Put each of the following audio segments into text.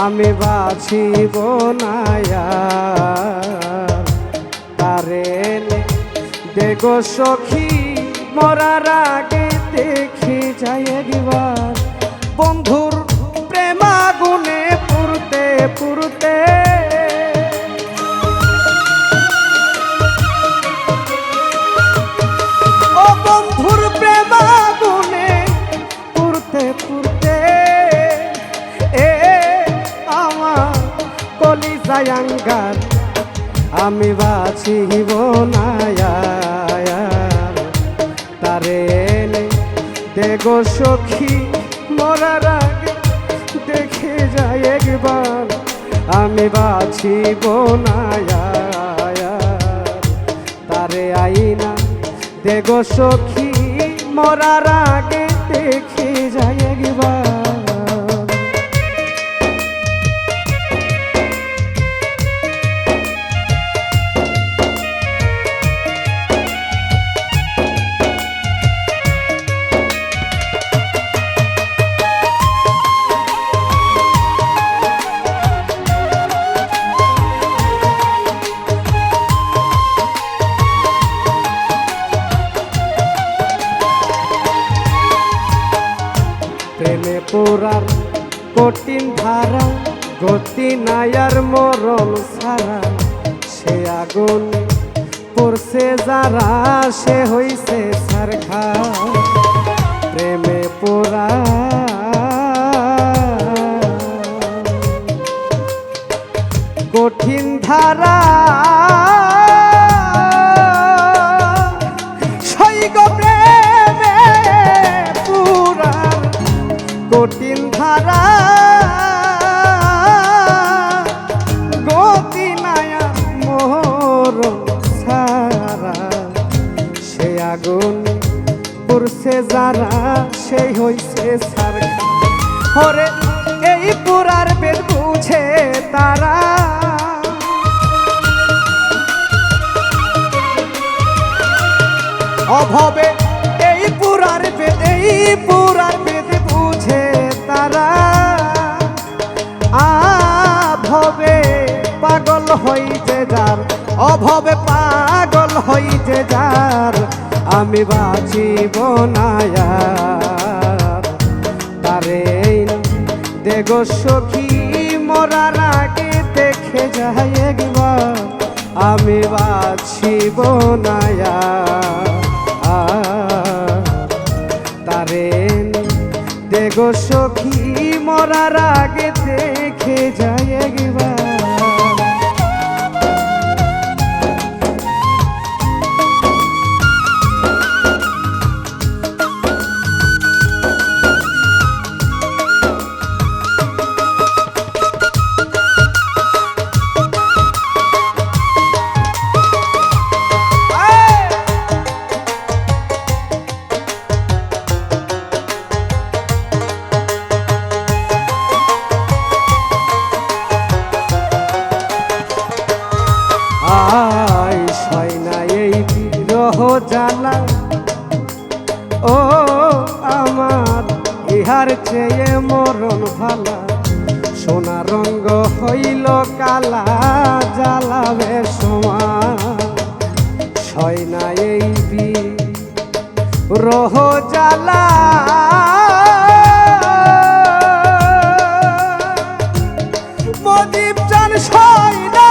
আমি বাঁচিব নায়া তারে দেখো সখী, মরার আগে দেখি যাই একবার। বন্ধুর প্রেমাগুনে পুরতে পুরতে আমি বাছিব না। তারে এনে দেখো সখী, মরার আগে দেখে যায় একবার আমি বাছিব না। তারে আইনা দেখো সখী, মরার আগে দেখে যায় একবার প্রেমে কঠিন ধারা গতি নায়ার মরণ সারা। সে আগুন পড়ছে যারা সে হইছে সারখা যারা সেই হইছে সার হরে এই পুরার বেদ বুঝে তারা। অভাবে এই পুরার বেদ, এই পুরার বেদ বুঝে তারা। আভবে পাগল হইতে যার, অভাবে পাগল হইতে যার। আমি বাঁচিব না আর। তারে দেখো সখী, মরার আগে দেখে যায় একবার আমি বাঁচিব আর। তারে দেখো সখী, মরার আগে দেখে যায় একবার চেয়ে মরণ ভালা, সোনা রঙ্গ হইল কালা জ্বালাবে সমান সয় না এই বিরহ জ্বালা। মদীপ চান সয় না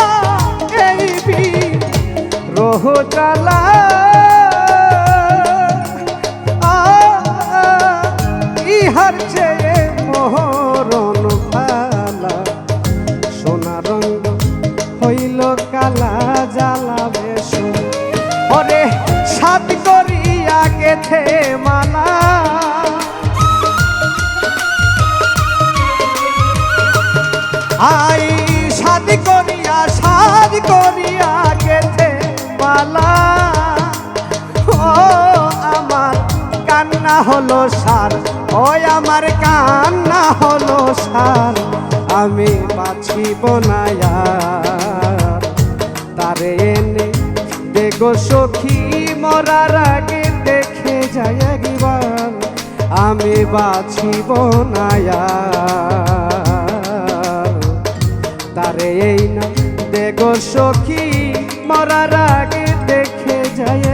এই বি রহ জ্বালা। ইহার চেয়ে আই শাদি করিয়া সাদ করিয়া গেছে পালা ও আমার কান্না হলো সার ওই আমার কান্না হলো সার, আমি বাছি বনায়া তারে এনে দেখো সখী, মরার আগে দেখে যায় একবার, আমি বাছি বনায়া এই না। দেখো সখী মরার আগে দেখে যায়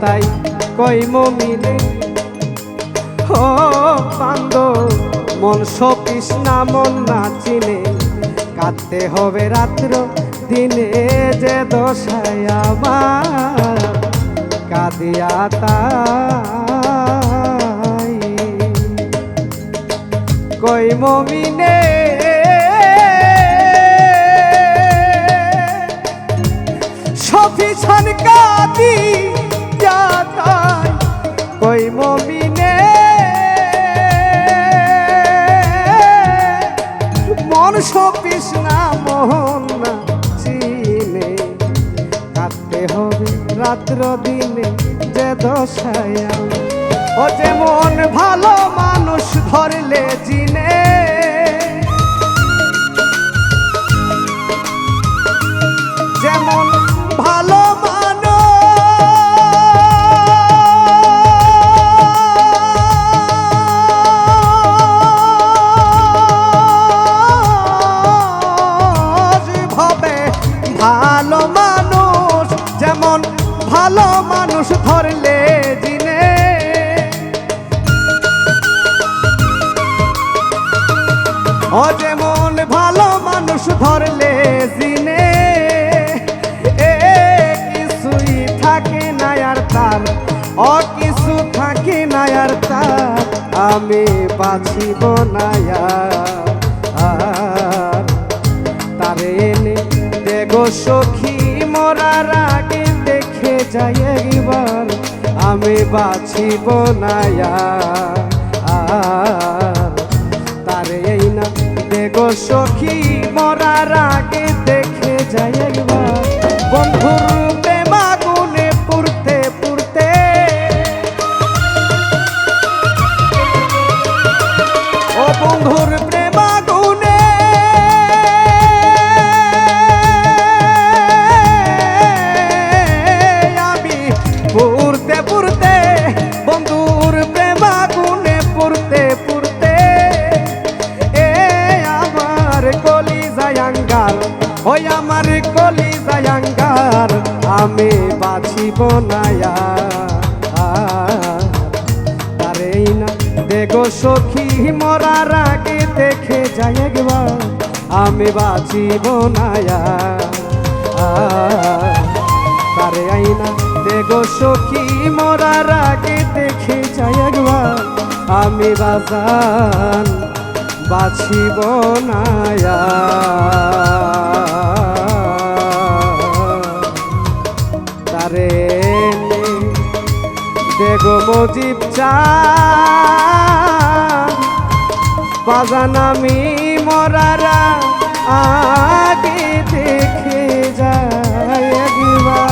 তাই কই মমিনে? ও বান্দ মন সপিস না, মন না চিনে। কাঁদতে হবে রাত্র, দিনে যে দশায় আমার কাঁদিয়া তাই। কই মমিনে? সফিছন কাদি দশায়া। ও যেমন ভালো মানুষ ধরলে জিনে আমি বাঁচিব না তারে এনে দেখো সখী, মরার আগে দেখে যাই একবার। আমি বাঁচিব না তারে এই না দেখো সখী, মরার আগে ওই আমার কলি জায়াঙ্গার আমি বাছিব না আর। না, দেখো সখী মরার আগে দেখে যাই একবার, আমি বাঁচিব না আর। তারে আইনা, দেখো সখী মরার আগে দেখে যাই একবার, আমি বাজান বাছিব নায়া। তারে দেখো মজিব বাজান আমি মরারা আগে দেখে যায় একবার।